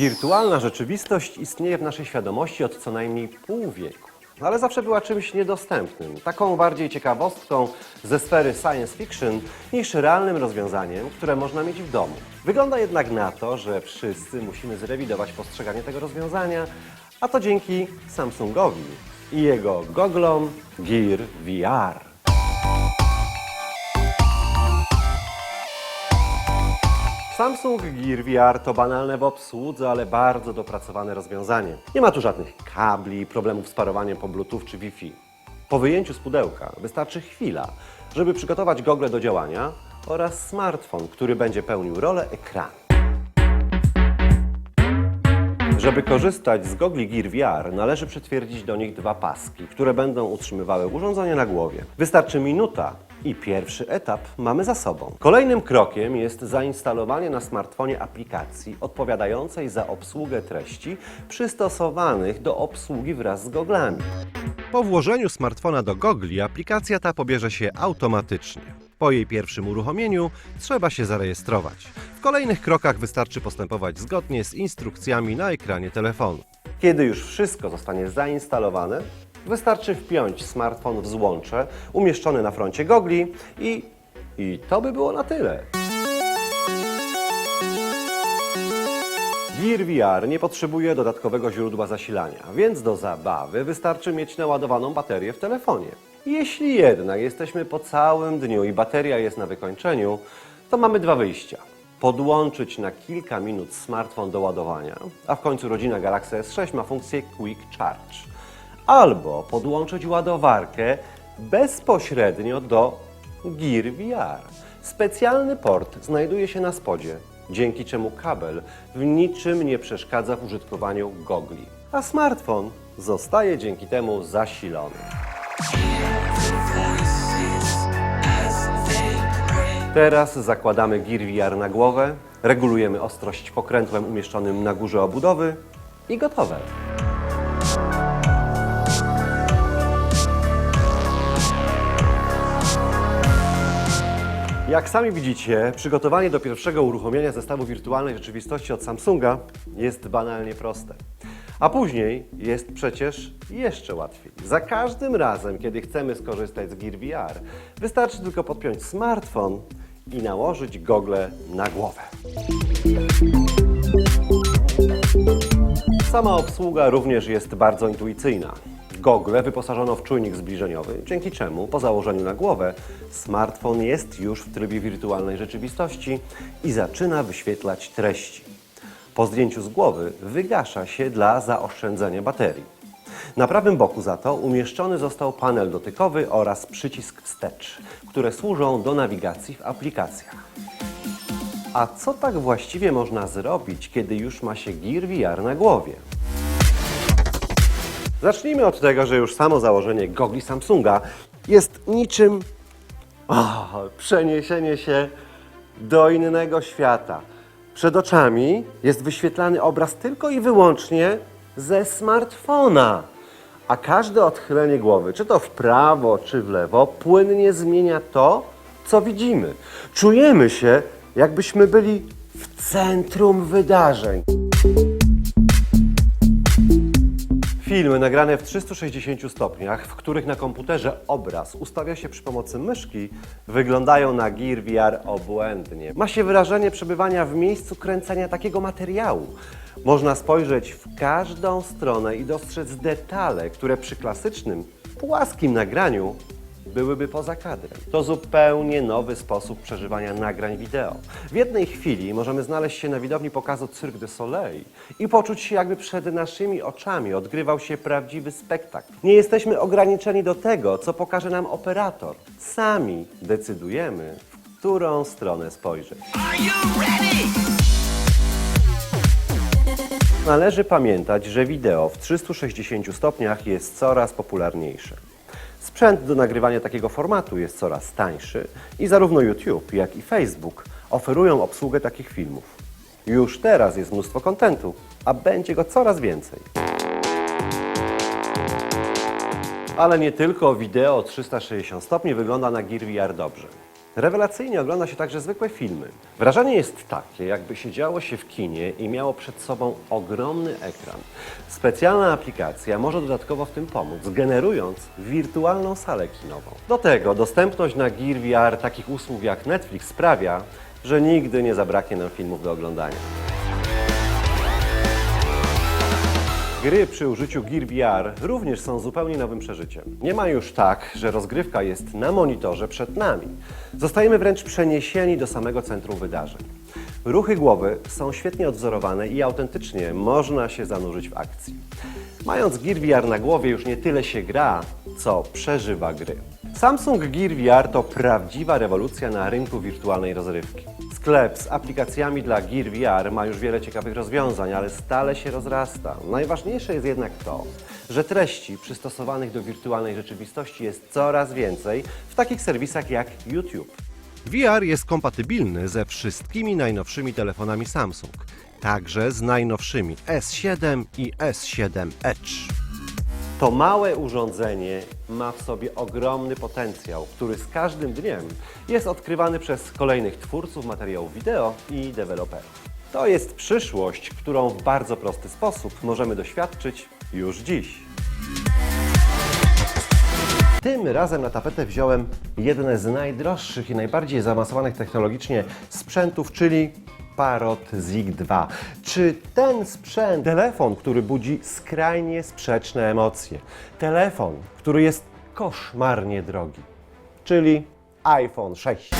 Wirtualna rzeczywistość istnieje w naszej świadomości od co najmniej pół wieku, ale zawsze była czymś niedostępnym, taką bardziej ciekawostką ze sfery science fiction niż realnym rozwiązaniem, które można mieć w domu. Wygląda jednak na to, że wszyscy musimy zrewidować postrzeganie tego rozwiązania, a to dzięki Samsungowi i jego goglom Gear VR. Samsung Gear VR to banalne w obsłudze, ale bardzo dopracowane rozwiązanie. Nie ma tu żadnych kabli, problemów z parowaniem po Bluetooth czy Wi-Fi. Po wyjęciu z pudełka wystarczy chwila, żeby przygotować gogle do działania oraz smartfon, który będzie pełnił rolę ekranu. Żeby korzystać z gogli Gear VR, należy przytwierdzić do nich dwa paski, które będą utrzymywały urządzenie na głowie. Wystarczy minuta i pierwszy etap mamy za sobą. Kolejnym krokiem jest zainstalowanie na smartfonie aplikacji odpowiadającej za obsługę treści przystosowanych do obsługi wraz z goglami. Po włożeniu smartfona do gogli aplikacja ta pobierze się automatycznie. Po jej pierwszym uruchomieniu trzeba się zarejestrować. W kolejnych krokach wystarczy postępować zgodnie z instrukcjami na ekranie telefonu. Kiedy już wszystko zostanie zainstalowane, wystarczy wpiąć smartfon w złącze umieszczone na froncie gogli i, i to by było na tyle. Gear VR nie potrzebuje dodatkowego źródła zasilania, więc do zabawy wystarczy mieć naładowaną baterię w telefonie. Jeśli jednak jesteśmy po całym dniu i bateria jest na wykończeniu, to mamy dwa wyjścia. Podłączyć na kilka minut smartfon do ładowania, a w końcu rodzina Galaxy S6 ma funkcję Quick Charge. Albo podłączyć ładowarkę bezpośrednio do Gear VR. Specjalny port znajduje się na spodzie, dzięki czemu kabel w niczym nie przeszkadza w użytkowaniu gogli, a smartfon zostaje dzięki temu zasilony. Teraz zakładamy Gear VR na głowę, regulujemy ostrość pokrętłem umieszczonym na górze obudowy i gotowe. Jak sami widzicie, przygotowanie do pierwszego uruchomienia zestawu wirtualnej rzeczywistości od Samsunga jest banalnie proste. A później jest przecież jeszcze łatwiej. Za każdym razem, kiedy chcemy skorzystać z Gear VR, wystarczy tylko podpiąć smartfon i nałożyć gogle na głowę. Sama obsługa również jest bardzo intuicyjna. Gogle wyposażono w czujnik zbliżeniowy, dzięki czemu po założeniu na głowę smartfon jest już w trybie wirtualnej rzeczywistości i zaczyna wyświetlać treści. Po zdjęciu z głowy wygasza się dla zaoszczędzenia baterii. Na prawym boku za to umieszczony został panel dotykowy oraz przycisk wstecz, które służą do nawigacji w aplikacjach. A co tak właściwie można zrobić, kiedy już ma się Gear VR na głowie? Zacznijmy od tego, że już samo założenie gogli Samsunga jest niczym o, przeniesienie się do innego świata. Przed oczami jest wyświetlany obraz tylko i wyłącznie ze smartfona. A każde odchylenie głowy, czy to w prawo, czy w lewo, płynnie zmienia to, co widzimy. Czujemy się, jakbyśmy byli w centrum wydarzeń. Filmy nagrane w 360 stopniach, w których na komputerze obraz ustawia się przy pomocy myszki, wyglądają na Gear VR obłędnie. Ma się wrażenie przebywania w miejscu kręcenia takiego materiału. Można spojrzeć w każdą stronę i dostrzec detale, które przy klasycznym, płaskim nagraniu byłyby poza kadrem. To zupełnie nowy sposób przeżywania nagrań wideo. W jednej chwili możemy znaleźć się na widowni pokazu Cirque du Soleil i poczuć się jakby przed naszymi oczami odgrywał się prawdziwy spektakl. Nie jesteśmy ograniczeni do tego, co pokaże nam operator. Sami decydujemy, w którą stronę spojrzeć. Należy pamiętać, że wideo w 360 stopniach jest coraz popularniejsze. Sprzęt do nagrywania takiego formatu jest coraz tańszy i zarówno YouTube, jak i Facebook oferują obsługę takich filmów. Już teraz jest mnóstwo kontentu, a będzie go coraz więcej. Ale nie tylko wideo 360 stopni wygląda na Gear VR dobrze. Rewelacyjnie ogląda się także zwykłe filmy. Wrażenie jest takie, jakby siedziało się w kinie i miało przed sobą ogromny ekran. Specjalna aplikacja może dodatkowo w tym pomóc, generując wirtualną salę kinową. Do tego dostępność na Gear VR takich usług jak Netflix sprawia, że nigdy nie zabraknie nam filmów do oglądania. Gry przy użyciu Gear VR również są zupełnie nowym przeżyciem. Nie ma już tak, że rozgrywka jest na monitorze przed nami. Zostajemy wręcz przeniesieni do samego centrum wydarzeń. Ruchy głowy są świetnie odwzorowane i autentycznie można się zanurzyć w akcji. Mając Gear VR na głowie już nie tyle się gra, co przeżywa gry. Samsung Gear VR to prawdziwa rewolucja na rynku wirtualnej rozrywki. Sklep z aplikacjami dla Gear VR ma już wiele ciekawych rozwiązań, ale stale się rozrasta. Najważniejsze jest jednak to, że treści przystosowanych do wirtualnej rzeczywistości jest coraz więcej w takich serwisach jak YouTube. VR jest kompatybilny ze wszystkimi najnowszymi telefonami Samsung, także z najnowszymi S7 i S7 Edge. To małe urządzenie ma w sobie ogromny potencjał, który z każdym dniem jest odkrywany przez kolejnych twórców materiałów wideo i deweloperów. To jest przyszłość, którą w bardzo prosty sposób możemy doświadczyć już dziś. Tym razem na tapetę wziąłem jedne z najdroższych i najbardziej zaawansowanych technologicznie sprzętów, czyli Parrot Zig 2. Czy ten sprzęt, telefon, który budzi skrajnie sprzeczne emocje, telefon, który jest koszmarnie drogi, czyli iPhone 6.